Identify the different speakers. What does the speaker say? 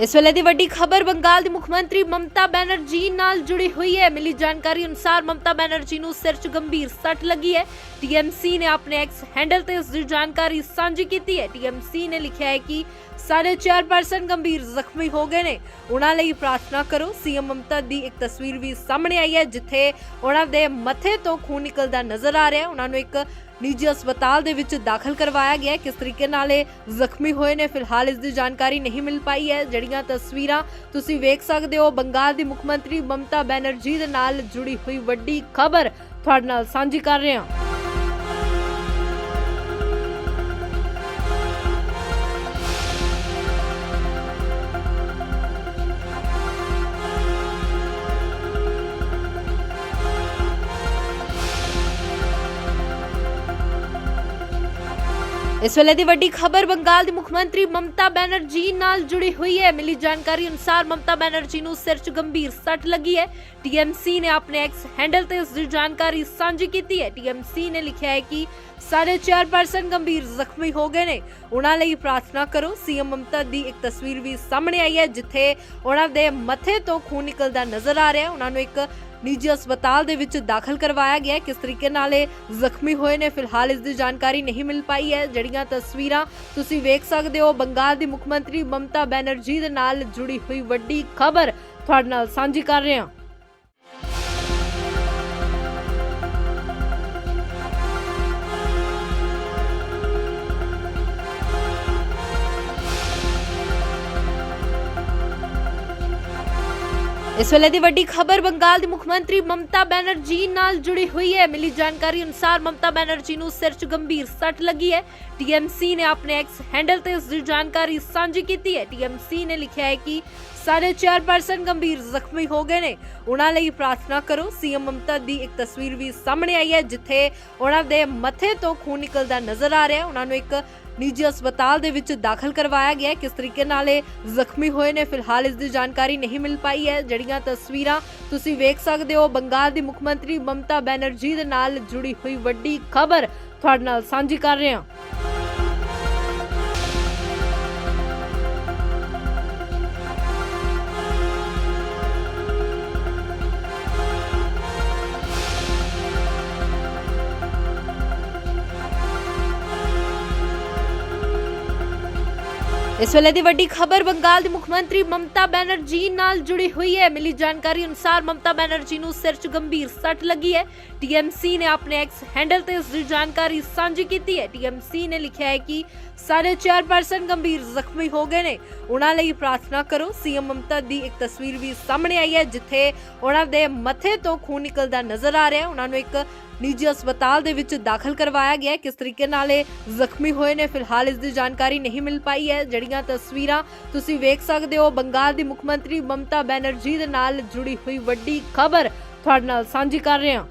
Speaker 1: ਇਸ ਵੇਲੇ ਦੀ ਵੱਡੀ ਖਬਰ ਬੰਗਾਲ ਦੀ ਮੁੱਖ ਮੰਤਰੀ ਮਮਤਾ ਬੈਨਰਜੀ ਨਾਲ ਜੁੜੀ ਹੋਈ ਹੈ। ਮਿਲੀ ਜਾਣਕਾਰੀ ਅਨੁਸਾਰ ਮਮਤਾ ਬੈਨਰਜੀ ਨੂੰ ਸਿਰ 'ਚ ਗੰਭੀਰ ਸੱਟ ਲੱਗੀ ਹੈ। ਟੀਐਮਸੀ ਨੇ ਆਪਣੇ ਐਕਸ ਹੈਂਡਲ ਤੇ ਇਸ ਦੀ ਜਾਣਕਾਰੀ ਸਾਂਝੀ ਕੀਤੀ ਹੈ। ਟੀਐਮਸੀ ਨੇ ਲਿਖਿਆ ਹੈ ਕਿ ਸਾਰੇ 4% ਗੰਭੀਰ ਜ਼ਖਮੀ ਹੋ ਗਏ ਨੇ। ਉਹਨਾਂ ਲਈ ਪ੍ਰਾਰਥਨਾ ਕਰੋ। ਸੀਐਮ ਮਮਤਾ ਦੀ ਇੱਕ ਤਸਵੀਰ ਵੀ ਸਾਹਮਣੇ ਆਈ ਹੈ, ਜਿੱਥੇ ਉਹਨਾਂ ਦੇ ਮੱਥੇ ਤੋਂ ਖੂਨ ਨਿਕਲਦਾ ਨਜ਼ਰ ਆ ਰਿਹਾ ਹੈ। ਉਹਨਾਂ ਨੂੰ ਇੱਕ ਨਿੱਜੀ ਹਸਪਤਾਲ ਦੇ ਵਿੱਚ ਦਾਖਲ ਕਰਵਾਇਆ ਗਿਆ ਕਿਸ ਤਰੀਕੇ ਨਾਲ ਇਹ ਜ਼ਖਮੀ ਹੋਏ ਨੇ, ਫਿਲਹਾਲ ਇਸ ਦੀ ਜਾਣਕਾਰੀ ਨਹੀਂ ਮਿਲ ਪਾਈ ਹੈ। ਜਿਹੜੀਆਂ ਤਸਵੀਰਾਂ ਤੁਸੀਂ ਵੇਖ ਸਕਦੇ ਹੋ, ਬੰਗਾਲ ਦੀ ਮੁੱਖ ਮੰਤਰੀ ਮਮਤਾ ਬੈਨਰਜੀ ਦੇ ਨਾਲ ਜੁੜੀ ਹੋਈ ਵੱਡੀ ਖਬਰ ਤੁਹਾਡੇ ਨਾਲ ਸਾਂਝੀ ਕਰ ਰਹੇ ਹਾਂ। ਇਸ ਵੇਲੇ ਦੀ ਵੱਡੀ ਖਬਰ, ਬੰਗਾਲ ਦੀ ਮੁੱਖ ਮੰਤਰੀ ਮਮਤਾ ਬੈਨਰਜੀ ਨਾਲ ਜੁੜੀ ਹੋਈ ਹੈ। ਮਿਲੀ ਜਾਣਕਾਰੀ ਅਨੁਸਾਰ ਮਮਤਾ ਬੈਨਰਜੀ ਨੂੰ ਸਿਰ 'ਚ ਗੰਭੀਰ ਸੱਟ ਲੱਗੀ ਹੈ। ਟੀਐਮਸੀ ਨੇ ਆਪਣੇ ਐਕਸ ਹੈਂਡਲ ਤੇ ਇਸ ਦੀ ਜਾਣਕਾਰੀ ਸਾਂਝੀ ਕੀਤੀ ਹੈ। ਟੀਐਮਸੀ ਨੇ ਲਿਖਿਆ ਹੈ ਕਿ ਸਾਰੇ 4% ਗੰਭੀਰ ਜ਼ਖਮੀ ਹੋ ਗਏ ਨੇ। ਉਹਨਾਂ ਲਈ ਪ੍ਰਾਰਥਨਾ ਕਰੋ, ਸੀਐਮ ਮਮਤਾ ਦੀ ਇੱਕ ਤਸਵੀਰ ਵੀ ਸਾਹਮਣੇ ਆਈ ਹੈ, ਜਿੱਥੇ ਉਹਨਾਂ ਦੇ ਮੱਥੇ ਤੋਂ ਖੂਨ ਨਿਕਲਦਾ ਨਜ਼ਰ ਆ ਰਿਹਾ ਉਹਨਾਂ ਨੂੰ ਇੱਕ ਨਿੱਜੀ ਹਸਪਤਾਲ ਦੇ ਵਿੱਚ ਦਾਖਲ ਕਰਵਾਇਆ ਗਿਆ ਕਿਸ ਤਰੀਕੇ ਨਾਲ ਇਹ ਜ਼ਖਮੀ ਹੋਏ ਨੇ, ਫਿਲਹਾਲ ਇਸ ਦੀ ਜਾਣਕਾਰੀ ਨਹੀਂ ਮਿਲ ਪਾਈ ਹੈ। ਜਿਹੜੀਆਂ ਤਸਵੀਰਾਂ ਤੁਸੀਂ ਵੇਖ ਸਕਦੇ ਹੋ ਬੰਗਾਲ ਦੀ ਮੁੱਖ ਮੰਤਰੀ ਮਮਤਾ ਬੈਨਰਜੀ ਦੇ ਨਾਲ ਜੁੜੀ ਹੋਈ ਵੱਡੀ ਖਬਰ ਤੁਹਾਡੇ ਨਾਲ ਸਾਂਝੀ ਕਰ ਰਹੇ ਹਾਂ। ਇਸ ਵੇਲੇ ਦੀ ਵੱਡੀ ਖਬਰ, ਬੰਗਾਲ ਦੀ ਮੁੱਖ ਮੰਤਰੀ ਮਮਤਾ ਬੈਨਰਜੀ ਨਾਲ ਜੁੜੀ ਹੋਈ ਹੈ। ਮਿਲੀ ਜਾਣਕਾਰੀ ਅਨੁਸਾਰ ਮਮਤਾ ਬੈਨਰਜੀ ਨੂੰ ਸਿਰ 'ਚ ਗੰਭੀਰ ਸੱਟ ਲੱਗੀ ਹੈ। ਟੀਐਮਸੀ ਨੇ ਆਪਣੇ ਐਕਸ ਹੈਂਡਲ ਤੇ ਇਸ ਦੀ ਜਾਣਕਾਰੀ ਸਾਂਝੀ ਕੀਤੀ ਹੈ। ਟੀਐਮਸੀ ਨੇ ਲਿਖਿਆ ਹੈ ਕਿ ਸਾਰੇ 4% ਗੰਭੀਰ ਜ਼ਖਮੀ ਹੋ ਗਏ ਨੇ। ਉਹਨਾਂ ਲਈ ਪ੍ਰਾਰਥਨਾ ਕਰੋ। ਸੀਐਮ ਮਮਤਾ ਦੀ ਇੱਕ ਤਸਵੀਰ ਵੀ ਸਾਹਮਣੇ ਆਈ ਹੈ, ਜਿੱਥੇ ਉਹਨਾਂ ਦੇ ਮੱਥੇ ਤੋਂ ਖੂਨ ਨਿਕਲਦਾ ਨਜ਼ਰ ਆ ਰਿਹਾ ਹੈ। ਉਹਨਾਂ ਨੂੰ ਇੱਕ ਨਿੱਜੀ ਹਸਪਤਾਲ ਦੇ ਵਿੱਚ ਦਾਖਲ ਕਰਵਾਇਆ ਗਿਆ ਕਿਸ ਤਰੀਕੇ ਨਾਲ ਇਹ ਜ਼ਖਮੀ ਹੋਏ ਨੇ, ਫਿਲਹਾਲ ਇਸ ਦੀ ਜਾਣਕਾਰੀ ਨਹੀਂ ਮਿਲ ਪਾਈ ਹੈ। ਜਿਹੜੀਆਂ ਤਸਵੀਰਾਂ ਤੁਸੀਂ ਵੇਖ ਸਕਦੇ ਹੋ। ਬੰਗਾਲ ਦੀ ਮੁੱਖ ਮੰਤਰੀ ਮਮਤਾ ਬੈਨਰਜੀ ਦੇ ਨਾਲ ਜੁੜੀ ਹੋਈ ਵੱਡੀ ਖਬਰ ਤੁਹਾਡੇ ਨਾਲ ਸਾਂਝੀ ਕਰ ਰਹੇ ਹਾਂ। ਇਸ ਵੇਲੇ ਦੀ ਵੱਡੀ ਖਬਰ, ਬੰਗਾਲ ਦੀ ਮੁੱਖ ਮੰਤਰੀ ਮਮਤਾ ਬੈਨਰਜੀ ਨਾਲ ਜੁੜੀ ਹੋਈ ਹੈ। ਮਿਲੀ ਜਾਣਕਾਰੀ ਅਨੁਸਾਰ ਮਮਤਾ ਬੈਨਰਜੀ ਨੂੰ ਸਿਰ 'ਚ ਗੰਭੀਰ ਸੱਟ ਲੱਗੀ ਹੈ। ਟੀਐਮਸੀ ਨੇ ਆਪਣੇ ਐਕਸ ਹੈਂਡਲ ਤੇ ਇਸ ਦੀ ਜਾਣਕਾਰੀ ਸਾਂਝੀ ਕੀਤੀ ਹੈ। ਟੀਐਮਸੀ ਨੇ ਲਿਖਿਆ ਹੈ ਕਿ ਸਾਰੇ 4% ਗੰਭੀਰ ਜ਼ਖਮੀ ਹੋ ਗਏ ਨੇ। ਉਹਨਾਂ ਲਈ ਪ੍ਰਾਰਥਨਾ ਕਰੋ ਸੀਐਮ ਮਮਤਾ ਦੀ ਇੱਕ ਤਸਵੀਰ ਵੀ ਸਾਹਮਣੇ ਆਈ ਹੈ, ਜਿੱਥੇ ਉਹਨਾਂ ਦੇ ਮੱਥੇ ਤੋਂ ਖੂਨ ਨਿਕਲਦਾ ਨਜ਼ਰ ਆ ਰਿਹਾ ਹੈ। ਉਹਨਾਂ ਨੂੰ ਇੱਕ ਨਿੱਜੀ ਹਸਪਤਾਲ ਦੇ ਵਿੱਚ ਦਾਖਲ ਕਰਵਾਇਆ ਗਿਆ ਕਿਸ ਤਰੀਕੇ ਨਾਲ ਇਹ ਜ਼ਖਮੀ ਹੋਏ ਨੇ, ਫਿਲਹਾਲ ਇਸ ਦੀ ਜਾਣਕਾਰੀ ਨਹੀਂ ਮਿਲ ਪਾਈ ਹੈ। ਜਿਹੜੀਆਂ ਤਸਵੀਰਾਂ ਤੁਸੀਂ ਵੇਖ ਸਕਦੇ ਹੋ। ਬੰਗਾਲ ਦੀ ਮੁੱਖ ਮੰਤਰੀ ਮਮਤਾ ਬੈਨਰਜੀ ਦੇ ਨਾਲ ਜੁੜੀ ਹੋਈ ਵੱਡੀ ਖਬਰ ਤੁਹਾਡੇ ਨਾਲ ਸਾਂਝੀ ਕਰ ਰਹੇ ਹਾਂ।